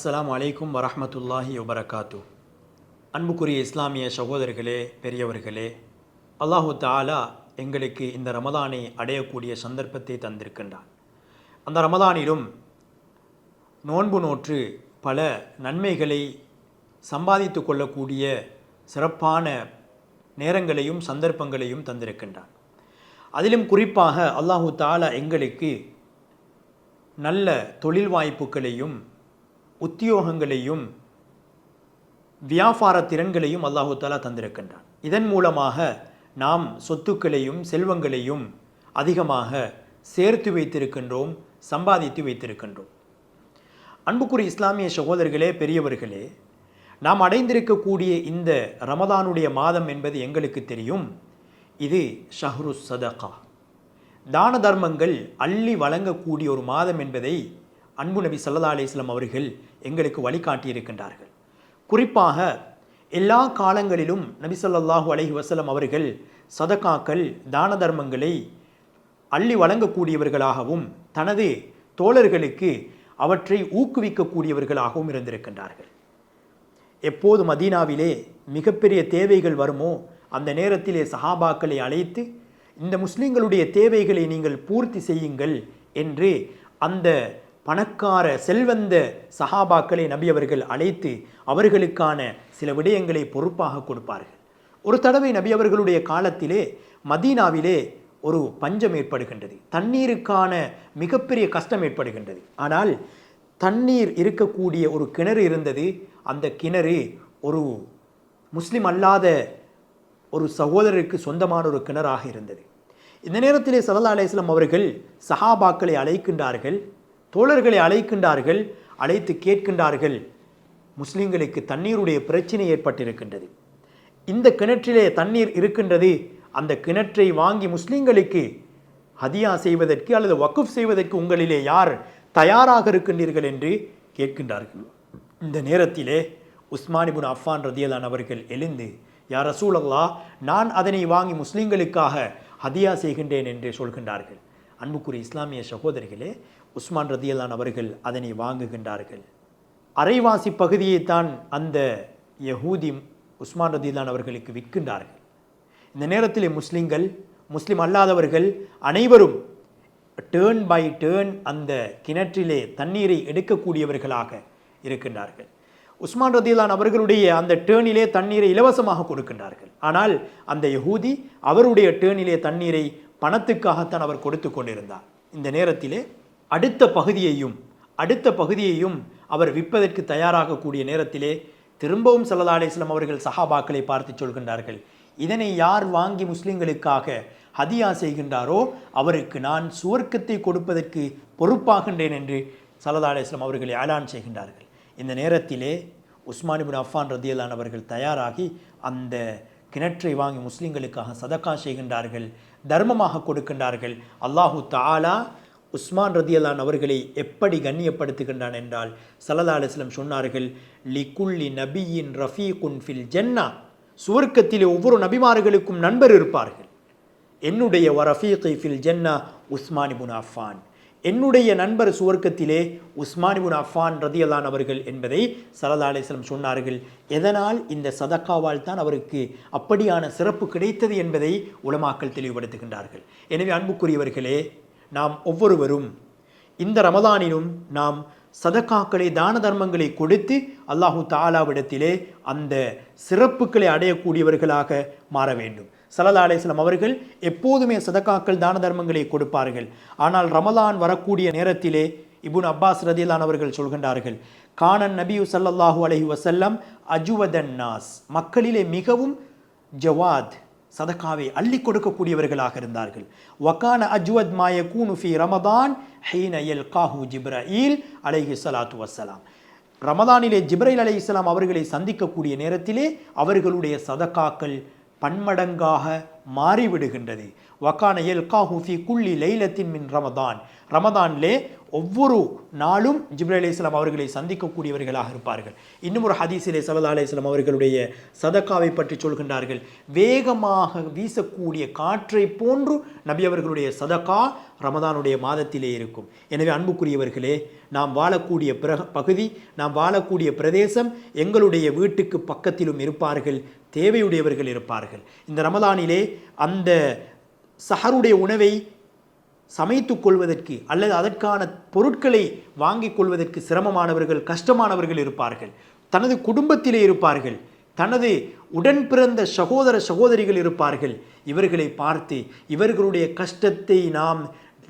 அஸ்லாம் அலைக்கும் வரமத்துல்லாஹி வபரகாத்து அன்புக்குரிய இஸ்லாமிய சகோதரர்களே பெரியவர்களே அல்லாஹு தாலா எங்களுக்கு இந்த ரமதானை அடையக்கூடிய சந்தர்ப்பத்தை தந்திருக்கின்றான். அந்த ரமதானிலும் நோன்பு நோற்று பல நன்மைகளை சம்பாதித்து கொள்ளக்கூடிய சிறப்பான நேரங்களையும் சந்தர்ப்பங்களையும் தந்திருக்கின்றான். அதிலும் குறிப்பாக அல்லாஹு தாலா எங்களுக்கு நல்ல தொழில் வாய்ப்புகளையும் உத்தியோகங்களையும் வியாபார திறன்களையும் அல்லாஹு தாலா தந்திருக்கின்றான். இதன் மூலமாக நாம் சொத்துக்களையும் செல்வங்களையும் அதிகமாக சேர்த்து வைத்திருக்கின்றோம் சம்பாதித்து வைத்திருக்கின்றோம். அன்புக்குரிய இஸ்லாமிய சகோதரர்களே பெரியவர்களே நாம் அடைந்திருக்கக்கூடிய இந்த ரமதானுடைய மாதம் என்பது எங்களுக்கு தெரியும். இது ஷஹ்ரு சதகா. தான தர்மங்கள் அள்ளி வழங்கக்கூடிய ஒரு மாதம் என்பதை அன்பு நபி சல்லா அலிஸ்லாம் அவர்கள் எங்களுக்கு வழிகாட்டியிருக்கின்றார்கள். குறிப்பாக எல்லா காலங்களிலும் நபி சொல்லாஹு அலஹி வசலம் அவர்கள் சதகாக்கள் தான தர்மங்களை அள்ளி வழங்கக்கூடியவர்களாகவும் தனது தோழர்களுக்கு அவற்றை ஊக்குவிக்கக்கூடியவர்களாகவும் இருந்திருக்கின்றார்கள். எப்போது மதீனாவிலே மிகப்பெரிய தேவைகள் வருமோ அந்த நேரத்திலே சஹாபாக்களை அழைத்து இந்த முஸ்லிம்களுடைய தேவைகளை நீங்கள் பூர்த்தி செய்யுங்கள் என்று அந்த பணக்கார செல்வந்த சஹாபாக்களை நபி அவர்கள் அழைத்து அவர்களுக்கான சில விடயங்களை பொறுப்பாக கொடுப்பார்கள். ஒரு தடவை நபி அவர்களுடைய காலத்திலே மதீனாவிலே ஒரு பஞ்சம் ஏற்படுகின்றது. தண்ணீருக்கான மிகப்பெரிய கஷ்டம் ஏற்படுகின்றது. ஆனால் தண்ணீர் இருக்கக்கூடிய ஒரு கிணறு இருந்தது. அந்த கிணறு ஒரு முஸ்லிம் அல்லாத ஒரு சகோதரருக்கு சொந்தமான ஒரு கிணறாக இருந்தது. இந்த நேரத்திலே சல்லா அலையம் அவர்கள் சஹாபாக்களை அழைக்கின்றார்கள். தோழர்களை அழைக்கின்றார்கள் அழைத்து கேட்கின்றார்கள். முஸ்லிம்களுக்கு தண்ணீருடைய பிரச்சனை ஏற்பட்டிருக்கின்றது. இந்த கிணற்றிலே தண்ணீர் இருக்கின்றது. அந்த கிணற்றை வாங்கி முஸ்லிம்களுக்கு ஹதியா செய்வதற்கு அல்லது வக்குஃப் செய்வதற்கு உங்களிலே யார் தயாராக இருக்கின்றீர்கள் என்று கேட்கின்றார்கள். இந்த நேரத்திலே உஸ்மானிபுன் அஃபான் ரதியலான் அவர்கள் எழுந்து யார் ரசூலல்லா நான் அதனை வாங்கி முஸ்லிம்களுக்காக ஹதியா செய்கின்றேன் என்று சொல்கின்றார்கள். அன்புக்குரிய இஸ்லாமிய சகோதரிகளே உஸ்மான் ரதியல்லான் அவர்கள் அதனை வாங்குகின்றார்கள். அரைவாசி பகுதியைத்தான் அந்த யஹூதி உஸ்மான் ரதியல்லான் அவர்களுக்கு விற்கின்றார்கள். இந்த நேரத்திலே முஸ்லீம்கள் முஸ்லீம் அல்லாதவர்கள் அனைவரும் டேர்ன் பை டேர்ன் அந்த கிணற்றிலே தண்ணீரை எடுக்கக்கூடியவர்களாக இருக்கின்றார்கள். உஸ்மான் ரதிலான் அவர்களுடைய அந்த டேர்னிலே தண்ணீரை இலவசமாக கொடுக்கின்றார்கள். ஆனால் அந்த யகூதி அவருடைய டேர்னிலே தண்ணீரை பணத்துக்காகத்தான் அவர் கொடுத்து கொண்டிருந்தார். இந்த நேரத்திலே அடுத்த பகுதியையும் அடுத்த பகுதியையும் அவர் விற்பதற்கு தயாராகக்கூடிய நேரத்திலே திரும்பவும் சல்லா அலிஸ்லாம் அவர்கள் சஹாபாக்களை பார்த்து சொல்கின்றார்கள். இதனை யார் வாங்கி முஸ்லிம்களுக்காக ஹதியா செய்கின்றாரோ அவருக்கு நான் சுவர்க்கத்தை கொடுப்பதற்கு பொறுப்பாகின்றேன் என்று சல்லா அலிஸ்லாம் அவர்களை ஏலான் செய்கின்றார்கள். இந்த நேரத்திலே உஸ்மானிபின் அஃபான் ரத்தியலான் அவர்கள் தயாராகி அந்த கிணற்றை வாங்கி முஸ்லிம்களுக்காக சதக்கா செய்கின்றார்கள். தர்மமாக கொடுக்கின்றார்கள். அல்லாஹு தாலா உஸ்மான் ரதியலான் அவர்களை எப்படி கண்ணியப்படுத்துகின்றான் என்றால் சல்லா அலுவலம் சொன்னார்கள் லிகுல்லி நபியின் ரஃபீகுன் ஃபில் ஜென்னா. சுவர்க்கத்திலே ஒவ்வொரு நபிமார்களுக்கும் நண்பர் இருப்பார்கள். என்னுடைய வரஃபீ கைஃபில் ஜென்னா ஜன்னா உஸ்மானிபுன் அஃபான். என்னுடைய நண்பர் சுவர்க்கத்திலே உஸ்மானிபுன் அஃபான் ரதியலான் அவர்கள் என்பதை சல்லா அலிஸ்லம் சொன்னார்கள். எதனால் இந்த சதக்காவால் தான் அவருக்கு அப்படியான சிறப்பு கிடைத்தது என்பதை உலமாக்கள் தெளிவுபடுத்துகின்றார்கள். எனவே அன்புக்குரியவர்களே நாம் ஒவ்வொருவரும் இந்த ரமதானிலும் நாம் சதக்காக்களை தான தர்மங்களை கொடுத்து அல்லாஹு தாலாவிடத்திலே அந்த சிறப்புகளை அடையக்கூடியவர்களாக மாற வேண்டும். சலதா அலிஸ்லாம் அவர்கள் எப்போதுமே சதக்காக்கள் தான தர்மங்களை கொடுப்பார்கள். ஆனால் ரமலான் வரக்கூடிய நேரத்திலே இபுன் அப்பாஸ் ரதிலான் அவர்கள் சொல்கின்றார்கள் கானன் நபியு சல்லல்லாஹூ அலஹி வசல்லம் அஜுவதன் நாஸ். மக்களிலே மிகவும் ஜவாத் சதக்காவை அள்ளி கொடுக்கக்கூடியவர்களாக இருந்தார்கள். வக்கான அஜ்வத் மாய கூனுஃபி ரமதான் ஹீன எல் காஹூ ஜிப்ரஈல் அலைஹி சலாத்து வசலாம் ரமதானிலே ஜிப்ரைல் அலி இஸ்லாம் அவர்களை சந்திக்கக்கூடிய நேரத்திலே அவர்களுடைய சதக்காக்கள் பன்மடங்காக மாறிவிடுகின்றது. வக்கான எல் காஹூஃபி குள்ளி லைலத்தின் மின் ரமதான். ரமதான்லே ஒவ்வொரு நாளும் ஜிப்ரே அலிஸ்லாம் அவர்களை சந்திக்கக்கூடியவர்களாக இருப்பார்கள். இன்னும் ஒரு ஹதீஸிலே சல்லா அலிஸ்லாம் அவர்களுடைய சதக்காவை பற்றி சொல்கின்றார்கள். வேகமாக வீசக்கூடிய காற்றை போன்று நபி அவர்களுடைய சதக்கா ரமதானுடைய மாதத்திலே இருக்கும். எனவே அன்புக்குரியவர்களே நாம் வாழக்கூடிய பிர பகுதி நாம் வாழக்கூடிய பிரதேசம் எங்களுடைய வீட்டுக்கு பக்கத்திலும் இருப்பார்கள் தேவையுடையவர்கள் இருப்பார்கள். இந்த ரமதானிலே அந்த சஹருடைய உணவை சமைத்துக் கொள்வதற்கு அல்லது அதற்கான பொருட்களை வாங்கிக் கொள்வதற்கு சிரமமானவர்கள் கஷ்டமானவர்கள் இருப்பார்கள். தனது குடும்பத்திலே இருப்பார்கள். தனது உடன் பிறந்த சகோதர சகோதரிகள் இருப்பார்கள். இவர்களை பார்த்து இவர்களுடைய கஷ்டத்தை நாம்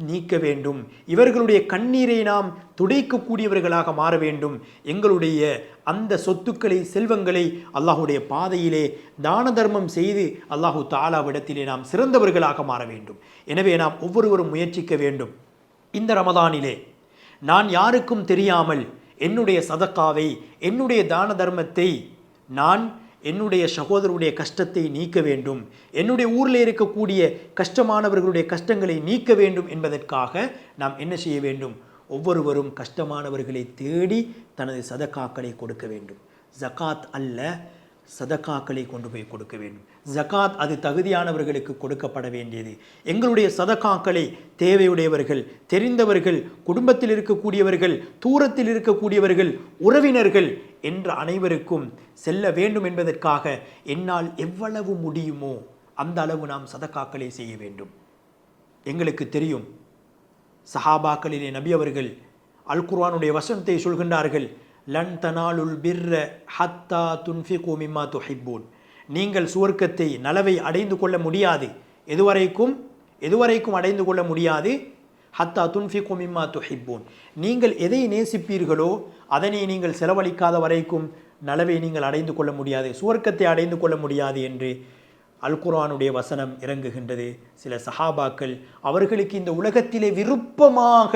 நீக்க வேண்டும். இவர்களுடைய கண்ணீரை நாம் துடைக்கக்கூடியவர்களாக மாற வேண்டும். எங்களுடைய அந்த சொத்துக்களை செல்வங்களை அல்லாஹுடைய பாதையிலே தான தர்மம் செய்து அல்லாஹு தாலாவிடத்திலே நாம் சிறந்தவர்களாக மாற வேண்டும். எனவே நாம் ஒவ்வொருவரும் முயற்சிக்க வேண்டும். இந்த ரமதானிலே நான் யாருக்கும் தெரியாமல் என்னுடைய சதக்காவை என்னுடைய தான தர்மத்தை நான் என்னுடைய சகோதரருடைய கஷ்டத்தை நீக்க வேண்டும். என்னுடைய ஊரில் இருக்கக்கூடிய கஷ்டமானவர்களுடைய கஷ்டங்களை நீக்க வேண்டும் என்பதற்காக நாம் என்ன செய்ய வேண்டும்? ஒவ்வொருவரும் கஷ்டமானவர்களை தேடி தனது சதக்காக்களை கொடுக்க வேண்டும். ஜகாத் அல்ல சதக்காக்களை கொண்டு போய் கொடுக்க வேண்டும். ஜகாத் அது தகுதியானவர்களுக்கு கொடுக்கப்பட வேண்டியது. எங்களுடைய சதக்காக்களை தேவையுடையவர்கள் தெரிந்தவர்கள் குடும்பத்தில் இருக்கக்கூடியவர்கள் தூரத்தில் இருக்கக்கூடியவர்கள் உறவினர்கள் என்ற அனைவருக்கும் செல்ல வேண்டும் என்பதற்காக என்னால் எவ்வளவு முடியுமோ அந்த அளவு நாம் சதக்காக்களை செய்ய வேண்டும். எங்களுக்கு தெரியும் சஹாபாக்களிலே நபி அவர்கள் அல் குர்வானுடைய வசனத்தை சொல்கின்றார்கள் லன் தனாலுல் பிர்ர ஹத்தா துன்ஃபி மிம்மா துஹிப்பூன். நீங்கள் சுவர்க்கத்தை நலவை அடைந்து கொள்ள முடியாது. எதுவரைக்கும் எதுவரைக்கும் அடைந்து கொள்ள முடியாது. ஹத்தா துன்ஃபிகு மிம்மா துஹிப்பூன். நீங்கள் எதை நேசிப்பீர்களோ அதனை நீங்கள் செலவழிக்காத வரைக்கும் நலவை நீங்கள் அடைந்து கொள்ள முடியாது சுவர்க்கத்தை அடைந்து கொள்ள முடியாது என்று அல் குரானுடைய வசனம் இறங்குகின்றது. சில சஹாபாக்கள் அவர்களுக்கு இந்த உலகத்திலே விருப்பமாக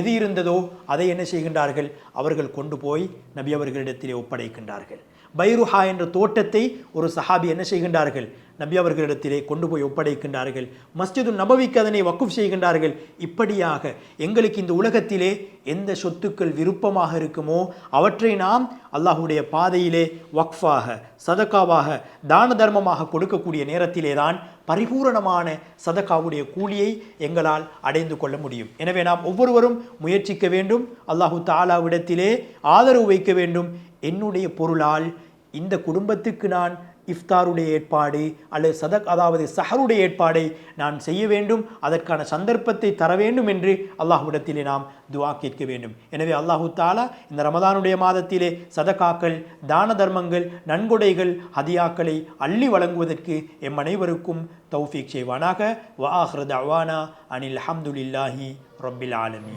எது இருந்ததோ அதை என்ன செய்கின்றார்கள்? அவர்கள் கொண்டு போய் நபி அவர்களிடத்திலே ஒப்படைக்கின்றார்கள். பைருஹா என்ற தோட்டத்தை ஒரு சஹாபி என்ன செய்கின்றார்கள்? நபி அவர்களிடத்திலே கொண்டு போய் ஒப்படைக்கின்றார்கள். மஸ்ஜிது நபவிக்கு அதனை வக்குஃப் செய்கின்றார்கள். இப்படியாக எங்களுக்கு இந்த உலகத்திலே எந்த சொத்துக்கள் விருப்பமாக இருக்குமோ அவற்றை நாம் அல்லாஹுடைய பாதையிலே வக்ஃபாக சதக்காவாக தான தர்மமாக கொடுக்கக்கூடிய நேரத்திலே தான் பரிபூரணமான சதக்காவுடைய கூலியை எங்களால் அடைந்து கொள்ள முடியும். எனவே நாம் ஒவ்வொருவரும் முயற்சிக்க வேண்டும். அல்லாஹு தாலாவிடத்திலே ஆதரவு வைக்க வேண்டும். என்னுடைய பொருளால் இந்த குடும்பத்துக்கு நான் இஃப்தாருடைய ஏற்பாடு அல்லது சதக் அதாவது சஹருடைய ஏற்பாடை நான் செய்ய வேண்டும் அதற்கான சந்தர்ப்பத்தை தர வேண்டும் என்று அல்லாஹ்விடத்திலே நாம் துவா கேட்க வேண்டும். எனவே அல்லாஹு தாலா இந்த ரமதானுடைய மாதத்திலே சதகாக்கள் தான தர்மங்கள் நன்கொடைகள் ஹதியாக்களை அள்ளி வழங்குவதற்கு எம் அனைவருக்கும் தௌஃபீக் செய்வானாக. வ ஆஹ்ரத் அவானா அனில் அஹமதுல்லாஹி ரப்பில் ஆலமி